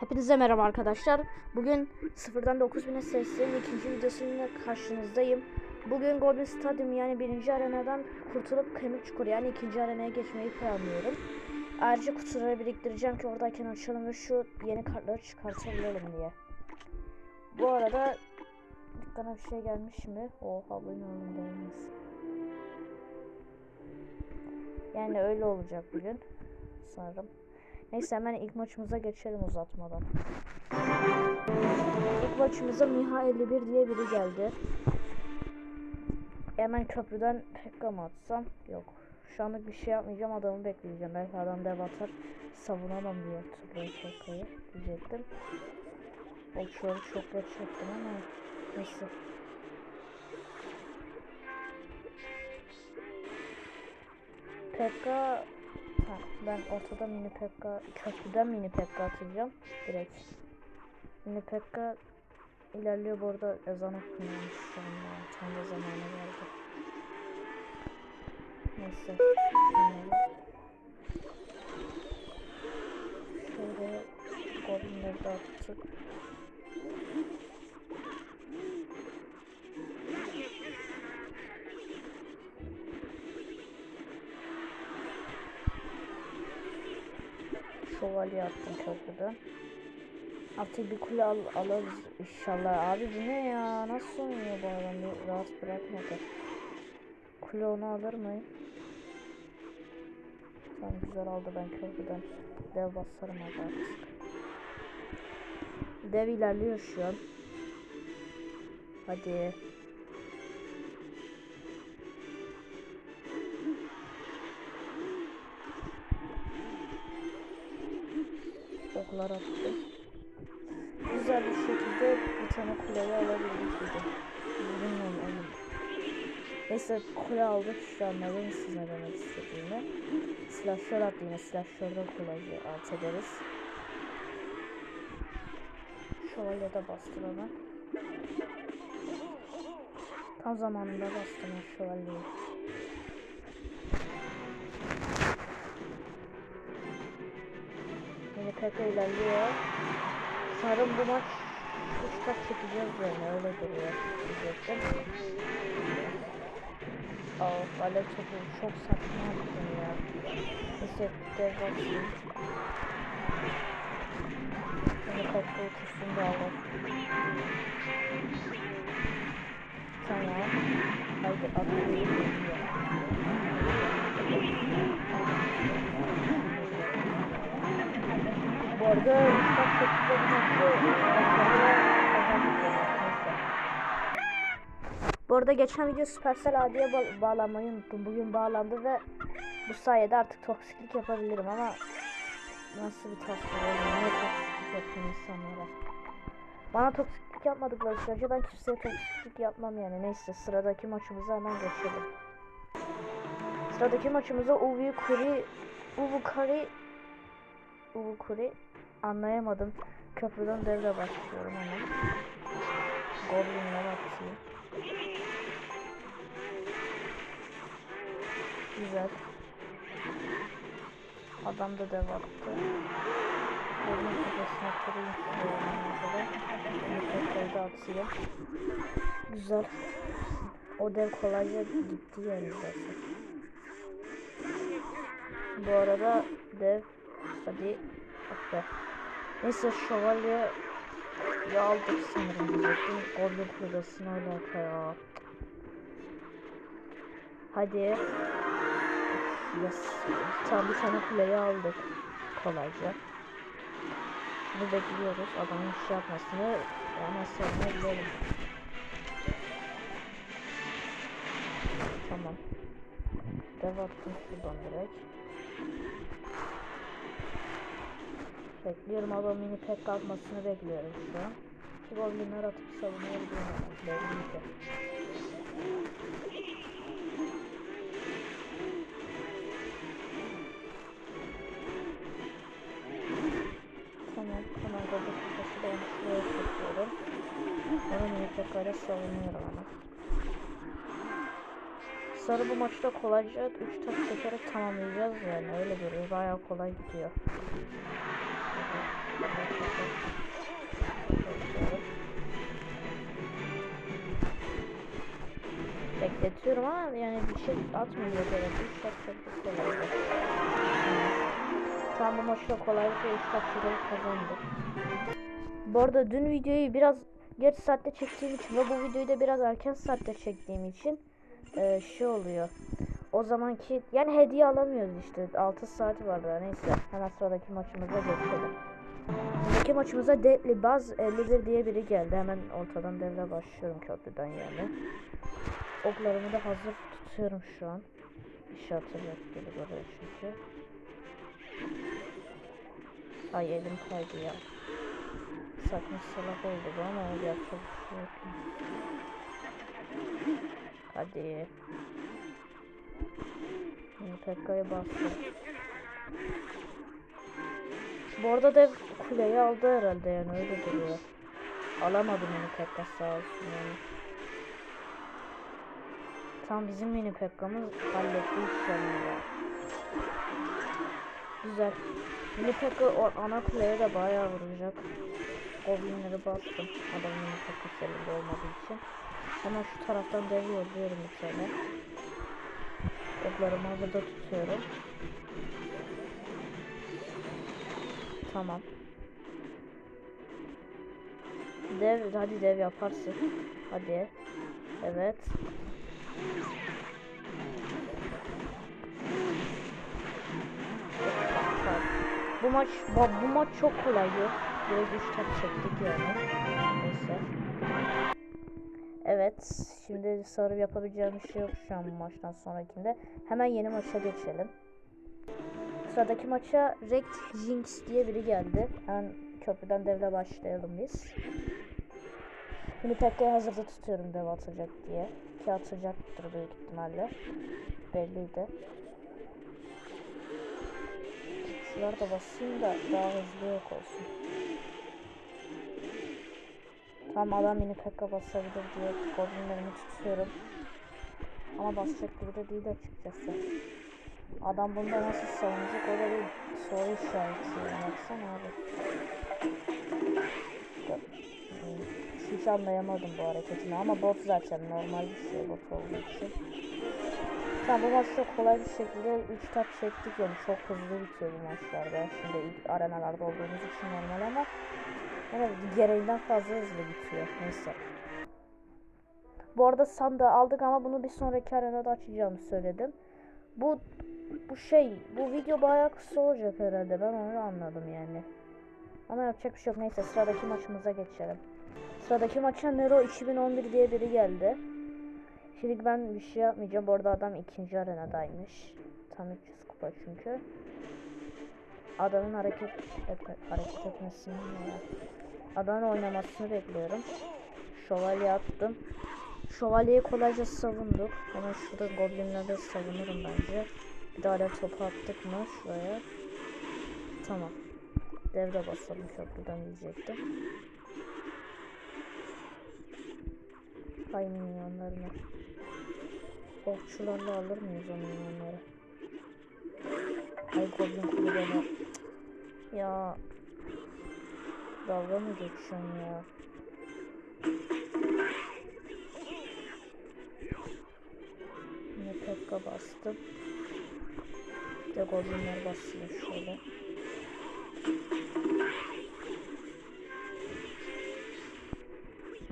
Hepinize merhaba arkadaşlar. Bugün sıfırdan 9000'e seslerin ikinci videosuyla karşınızdayım. Bugün Golden Stadium yani birinci arenadan kurtulup Kemik Çukuru yani ikinci arenaya geçmeyi planlıyorum. Ayrıca kutuları biriktireceğim ki oradayken açalım ve şu yeni kartları çıkartabilelim diye. Bu arada dükkana bir şey gelmiş mi? Oha bu önündeymiş. Yani öyle olacak bugün sanırım. Neyse hemen ilk maçımıza geçelim uzatmadan. İlk maçımıza Miha 51 diye biri geldi. Hemen köprüden Pekka mı atsam? Yok. Şu anlık bir şey yapmayacağım adamı bekleyeceğim. Belki adam dev atar. Savunamam diye tutmayı Pekka'yı diyecektim. Okçuları çok geç çektim ama neyse. Pekka Ha, ben ortada mini pekka köprüden mini pekka atacağım direkt. Mini pekka ilerliyor bu arada ezan okunuyormuş şu anda. Tam da zamanı geldi. Neyse. Şövalye attım köprüden. Artık bir kule al alırız inşallah. Abi bu ne ya? Nasıl oynuyor bu adam? Bir rahat bırakmadı. Kule onu alır mı? Tamam güzel aldı ben köprüden. Dev basarım abi artık. Dev ilerliyor şu an. Hadi. Oklar attı. Güzel bir şekilde bir tane kuleyi alabildik dedim. Bilmiyorum oğlum. Neyse kule aldık şu an neden siz ne demek istediğimi. Silahşör attı yine silahşörden kolayca alt ederiz. Şövalye de bastı bana. Tam zamanında bastım şövalyeyi. Yine Pekka ilerliyor. Sanırım bu maç 3 kaç çekeceğiz yani öyle duruyor. Diyecektim. Aa, alev topu çok saçma yaptım ya. Neyse dev bakayım. Yine Pekka ultisini Bu arada geçen video Supercell AD'ye ba bağlanmayı unuttum. Bugün bağlandı ve bu sayede artık toksiklik yapabilirim ama nasıl bir toksiklik olur? Niye toksiklik yapayım insanlara? Bana toksiklik yapmadıkları sürece ben kimseye toksiklik yapmam yani. Neyse sıradaki maçımıza hemen geçelim. Sıradaki maçımıza Uvi Kuri Uvu Kari Uvu Kuri anlayamadım. Köprüden devre başlıyorum hemen. Goblin'le atayım. Güzel. Adam da dev attı. Goblin kafasına kırayım Tekrar da atayım. Güzel. O dev kolayca gitti yani zaten. Bu arada dev hadi be. Neyse şövalye ya aldık sanırım diyecektim. Goblin kulübesine alaka ya. Hadi. Yes. Tam bir tane kuleyi aldık. Kolayca. Şimdi bekliyoruz adamın iş yapmasını. Hemen sonra gidelim. Tamam. Dev attım şuradan direkt. Bekliyorum adamın yine pek kalkmasını bekliyorum şu an. Ki goblinler atıp. Belli ki. Tamam, hemen goblin kafası da onu şuraya çekiyorum. Onu yine pekala savunuyorum ama. Sarı bu maçta kolayca 3 taş çekerek tamamlayacağız yani öyle duruyor. Bayağı kolay gidiyor. Bekletiyorum ama yani bir şey atmıyor böyle. Şey şey, üç dakikalık kolaydı. Tamam bu maçta kolaylıkla 3 dakikada kazandı. Bu arada dün videoyu biraz geç saatte çektiğim için ve bu videoyu da biraz erken saatte çektiğim için e, şey oluyor. O zamanki yani hediye alamıyoruz işte 6 saati vardı neyse hemen sıradaki maçımıza geçelim. Sıradaki maçımıza Deadly Buzz 51 diye biri geldi hemen ortadan devre başlıyorum köprüden yani. Oklarımı da hazır tutuyorum şu an. Şey atacak gibi duruyor çünkü. Ay elim kaydı ya. Saçma salak oldu bu ama yapacak bir şey yok. Hadi. Pekka'ya bastım. Bu arada dev kuleyi aldı herhalde yani öyle duruyor. Alamadım mini Pekka sağ olsun yani. Tam bizim mini Pekka'mız halletti ya. Güzel. Mini Pekka ana kuleye de bayağı vuracak. Goblinleri bastım. Adamın mini Pekka'sı elinde olmadığı için. Hemen şu taraftan dev yolluyorum bir tane. Oklarımı havada tutuyorum. Tamam. Dev, hadi dev yaparsın. Hadi. Evet. Bu maç bu, bu maç çok kolaydı. Direkt 3 tak çektik yani. Neyse. Evet. Şimdi sarı yapabileceğim bir şey yok şu an maçtan sonrakinde. Hemen yeni maça geçelim. Sıradaki maça Rekt Jinx diye biri geldi. Hemen köprüden devre başlayalım biz. Şimdi Pekka'yı hazırda tutuyorum dev atacak diye. Ki atacaktır büyük ihtimalle. Belliydi. Şunları da basayım da daha hızlı yok olsun. Tamam adam mini Pekka basabilir diye goblinlerimi tutuyorum. Ama basacak gibi de değil açıkçası. Adam bunda nasıl savunacak o da bir soru işareti. Baksana abi. Hiç anlayamadım bu hareketini ama bot zaten normal bir şey bot olduğu için. Tamam bu maçta kolay bir şekilde 3 tat çektik yani çok hızlı bitiyor bu maçlarda. Şimdi ilk arenalarda olduğumuz için normal ama yani gereğinden fazla hızlı bitiyor. Neyse. Bu arada sandığı aldık ama bunu bir sonraki arenada açacağımı söyledim. Bu bu şey bu video bayağı kısa olacak herhalde ben onu anladım yani. Ama yapacak bir şey yok neyse sıradaki maçımıza geçelim. Sıradaki maça Nero 2011 diye biri geldi. Şimdi ben bir şey yapmayacağım. Bu arada adam ikinci arenadaymış. Tam 300 kupa çünkü. Adamın hareket etme, hareket etmesini. Adamın oynamasını bekliyorum. Şövalye attım. Şövalyeyi kolayca savunduk. Ama şurada goblinlerle savunurum bence. Bir daha alev topu attık mı şuraya. Tamam. Devre basalım köprüden diyecektim. Hay minyonlarını. Okçularla alır mıyız o minyonları? Ay goblin kulübeni. Ya. Dalga mı geçiyorsun ya? Pekka bastım. Bir de goblinler basıyor şöyle.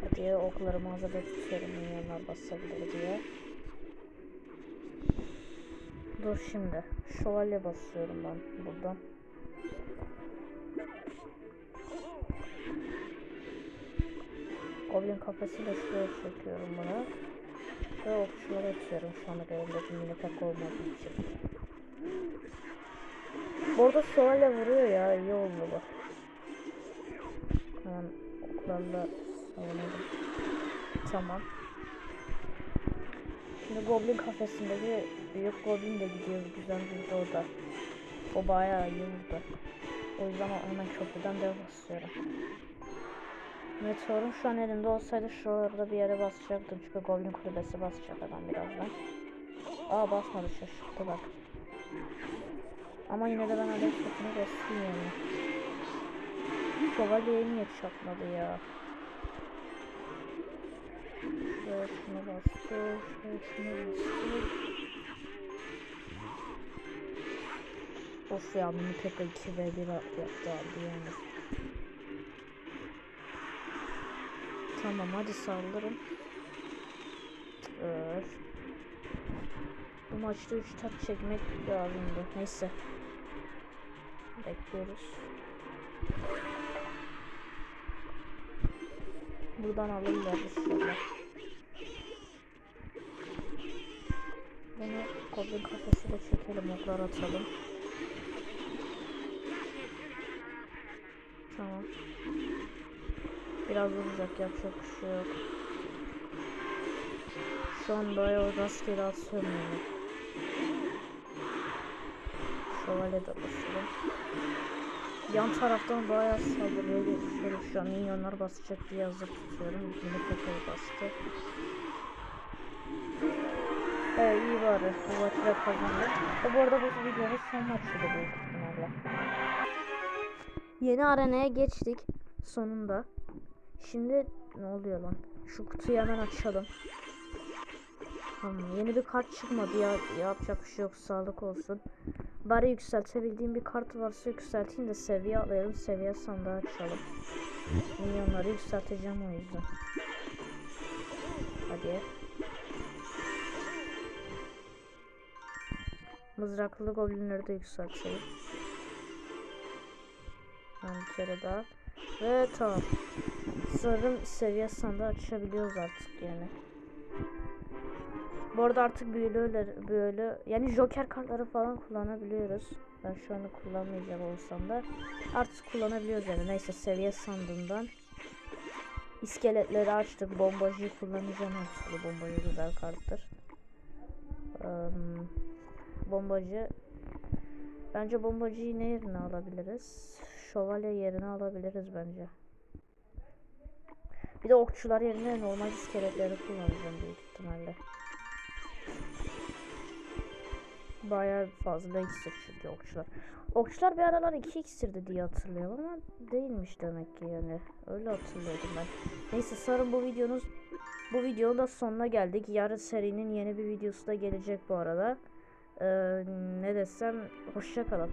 Hadi oklarımı hazırda tutuyorum minyonlar basabilir diye. Dur şimdi. Şövalye basıyorum ben buradan. Goblin kafasıyla şuraya çekiyorum bunu. Ve okçuları atıyorum şu anda elimdeki mini pek olmadığı için. Bu arada şövalye vuruyor ya iyi oldu bu. Hemen oklarla savunalım. Tamam. Şimdi goblin kafesindeki büyük goblin de gidiyor. Güzel vurdu o da. O bayağı iyi vurdu. O yüzden hemen köprüden dev basıyorum. Meteorum şu an elimde olsaydı şuralarda bir yere basacaktım. Çünkü goblin kulübesi basacak adam birazdan. Aa basmadı şaşırttı bak. Ama yine de ben adam sokunu basayım yani. Şövalyeyi niye çakmadı ya? Şuraya şunu bastı. Şuraya şunu bastı. Of ya bunu Pepe 2 ve 1 yaptı abi yani. Tamam hadi saldırın. Öf. Bu maçta 3 tak çekmek lazımdı. Neyse. Bekliyoruz. Buradan alırlar inşallah. Bunu goblin kafasıyla çekelim, oklar atalım. Tamam. Biraz vuracak, yapacak bir şey yok. Şu an bayağı rastgele atıyorum yani. Şövalye de basalım. Yan taraftan bayağı saldırıya geçiyorum. Şu an minyonlar basacak diye hazır tutuyorum. Yine Pepe'yi bastı. Evet iyi bari. Bu maçı da kazandık. E, bu arada bu videonun son maçıydı büyük ihtimalle. Yeni arenaya geçtik. Sonunda. Şimdi ne oluyor lan? Şu kutuyu hemen açalım. Tamam, yeni bir kart çıkmadı ya yapacak bir şey yok sağlık olsun. Bari yükseltebildiğim bir kart varsa yükselteyim de seviye alayım seviye sandığı açalım. Milyonları yükselteceğim o yüzden. Hadi. Mızraklı goblinleri de yükseltelim. Ben bir kere daha. Ve tamam. Sanırım seviye sandığı açabiliyoruz artık yani. Bu arada artık büyülüler büyülü yani joker kartları falan kullanabiliyoruz. Ben şu anda kullanmayacak olsam da artık kullanabiliyoruz yani. Neyse seviye sandığından iskeletleri açtık. Bombacıyı kullanacağım türlü. Bombacı güzel karttır. Um, bombacı bence bombacıyı ne yerine alabiliriz? Şövalye yerine alabiliriz bence. Bir de okçular yerine normal iskeletleri kullanacağım büyük ihtimalle. Bayağı fazla iksir çünkü okçular. Okçular bir aralar 2 iksirdi diye hatırlıyorum ama değilmiş demek ki yani. Öyle hatırlıyordum ben. Neyse sarın bu videonun bu videonun da sonuna geldik. Yarın serinin yeni bir videosu da gelecek bu arada. Ee, ne desem hoşça kalın.